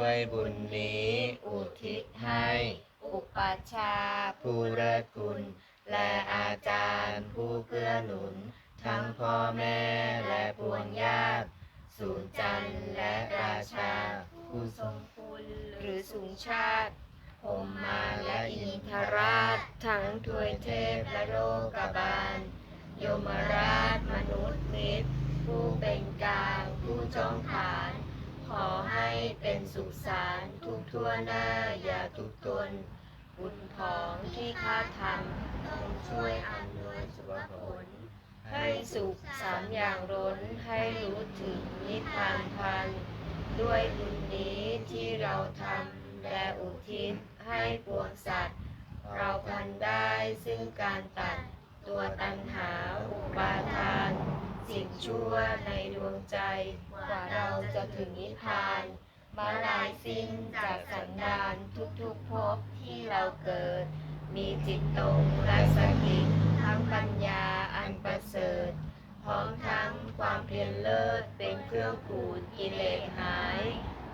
ด้วยบุญนี้ อุทิศให้ อุปชาย์ผู้รคุณ และอาจารย์ผู้เกื้อหนุน ทั้งพ่อแม่และปวงญาติสูงจันทร์และราชา ผู้ทรงคุณหรือสูงชาติพรหมาและอินทราราช ทั้งทวยเทพและโลกบาล โยมราชมนุษย์มิตรผู้เป็นกลางผู้จองผาน ขอให้เป็นสุขสารทุกทั่วหน้าอย่าทุกตน บุญของที่ข้าทำต้องช่วยอำนวยสุขผล ให้สุขสามอย่างร้นให้รู้ถึงนิพพานพัน ด้วยบุญนี้ที่เราทำและอุทิศให้ปวงสัตว์ เราพันได้ซึ่งการตัดตัวตัณหาอุปาทาน สิ่งชั่วในดวงใจกว่าเราจะถึงนิพพานมาลายสิ้นจากสันดานทุกๆภพที่เราเกิด มีจิตตรงและสกิทั้งปัญญาอันประเสริฐ พร้อมทั้งความเพียรเลิศเป็นเครื่องขูดกิเลสหาย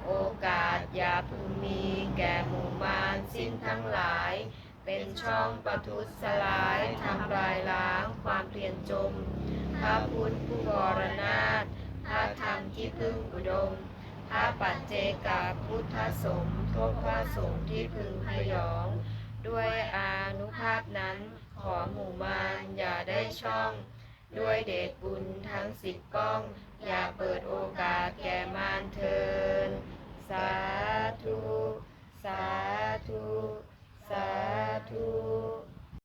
โอกาสอย่าพึงมีแก่หมู่มารสิ้นทั้งหลาย เป็นช่องประทุษลายทำลายล้างความเพียรจม พระพุทธผู้บรณาถพระธรรมที่พึ่งอุดม พระปัจเจกาพุทธสมทบพระสงฆ์ที่พึงพยอง ด้วยอานุภาพนั้นขอหมู่มารอย่าได้ช่อง ด้วยเดชบุญทั้งสิบก้อง อย่าเปิดโอกาสแก่มารเทิน